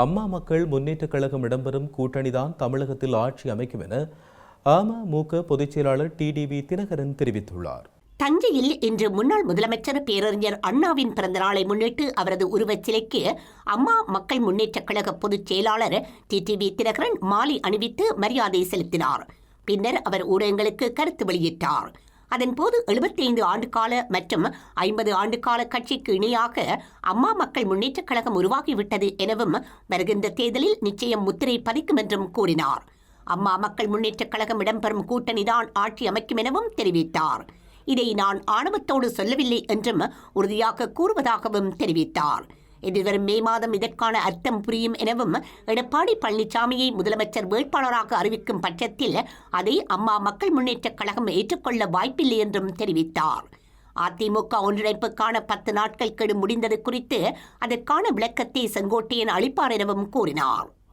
அம்மா மக்கள் முன்னேற்றக் கழகம் இடம்பெறும் கூட்டணிதான் தமிழகத்தில் ஆட்சி அமைக்கும் என அமமுக பொதுச் செயலாளர் டிடிவி தினகரன் தெரிவித்துள்ளார். தஞ்சையில் இன்று முன்னாள் முதலமைச்சர் பேரறிஞர் அண்ணாவின் பிறந்த நாளை முன்னிட்டு அவரது உருவச் சிலைக்கு அம்மா மக்கள் முன்னேற்றக் கழக பொதுச் செயலாளர் டிடிவி தினகரன் மாலை அணிவித்து மரியாதை செலுத்தினார். பின்னர் அவர் ஊடகங்களுக்கு கருத்து வெளியிட்டார். அதன்போது 75 ஆண்டுகால மற்றும் ஐம்பது ஆண்டுகால கட்சிக்கு இணையாக அம்மா மக்கள் முன்னேற்றக் கழகம் உருவாகிவிட்டது எனவும் வருகின்ற தேர்தலில் நிச்சயம் முத்திரை பதிக்கும் என்றும் கூறினார். அம்மா மக்கள் முன்னேற்றக் கழகம் இடம்பெறும் கூட்டணிதான் ஆட்சி அமைக்கும் எனவும் தெரிவித்தார். இதை நான் ஆணவத்தோடு சொல்லவில்லை என்றும் உறுதியாக கூறுவதாகவும் தெரிவித்தார். எதிர்வரும் மே மாதம் இதற்கான அர்த்தம் புரியும் எனவும் எடப்பாடி பழனிசாமியை முதலமைச்சர் வேட்பாளராக அறிவிக்கும் பட்சத்தில் அதை அம்மா மக்கள் முன்னேற்றக் கழகம் ஏற்றுக்கொள்ள வாய்ப்பில்லை என்றும் தெரிவித்தார். அதிமுக ஒன்றிணைப்புக்கான பத்து நாட்கள் கெடு முடிந்தது குறித்து அதற்கான விளக்கத்தை செங்கோட்டையன் அளிப்பார் எனவும் கூறினார்.